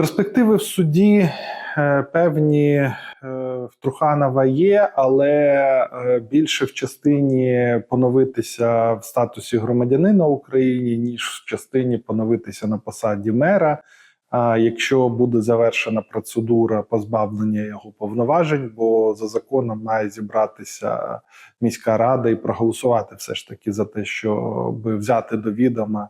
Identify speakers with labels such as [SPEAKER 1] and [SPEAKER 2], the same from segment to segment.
[SPEAKER 1] Перспективи в суді е, певні е, в Труханова є, але е, більше в частині поновитися в статусі громадянина України, ніж в частині поновитися на посаді мера. А якщо буде завершена процедура позбавлення його повноважень, бо за законом має зібратися міська рада і проголосувати все ж таки за те, щоб взяти до відома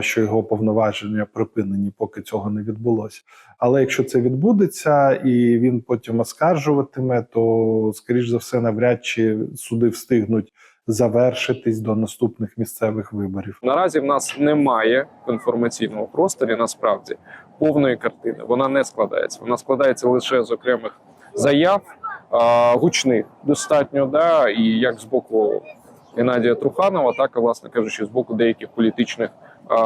[SPEAKER 1] що його повноваження припинені, поки цього не відбулося. Але якщо це відбудеться і він потім оскаржуватиме, то скоріш за все, навряд чи суди встигнуть завершитись до наступних місцевих виборів.
[SPEAKER 2] Наразі в нас немає в інформаційному просторі насправді повної картини. Вона не складається. Вона складається лише з окремих заяв гучних достатньо, да, і як з боку Геннадія Труханова, так і, власне кажучи, з боку деяких політичних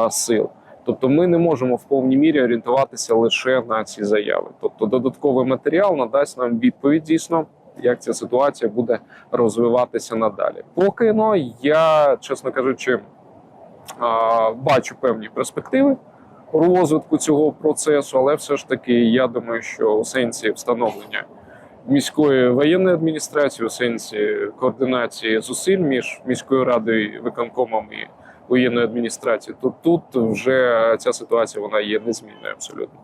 [SPEAKER 2] сил. Тобто ми не можемо в повній мірі орієнтуватися лише на ці заяви. Тобто, додатковий матеріал надасть нам відповідь дійсно, як ця ситуація буде розвиватися надалі. Поки ну, я, чесно кажучи, бачу певні перспективи розвитку цього процесу, але все ж таки я думаю, що у сенсі встановлення міської воєнної адміністрації, у сенсі координації зусиль між міською радою, виконкомом і воєнною адміністрації, то тут вже ця ситуація вона є незмінною абсолютно.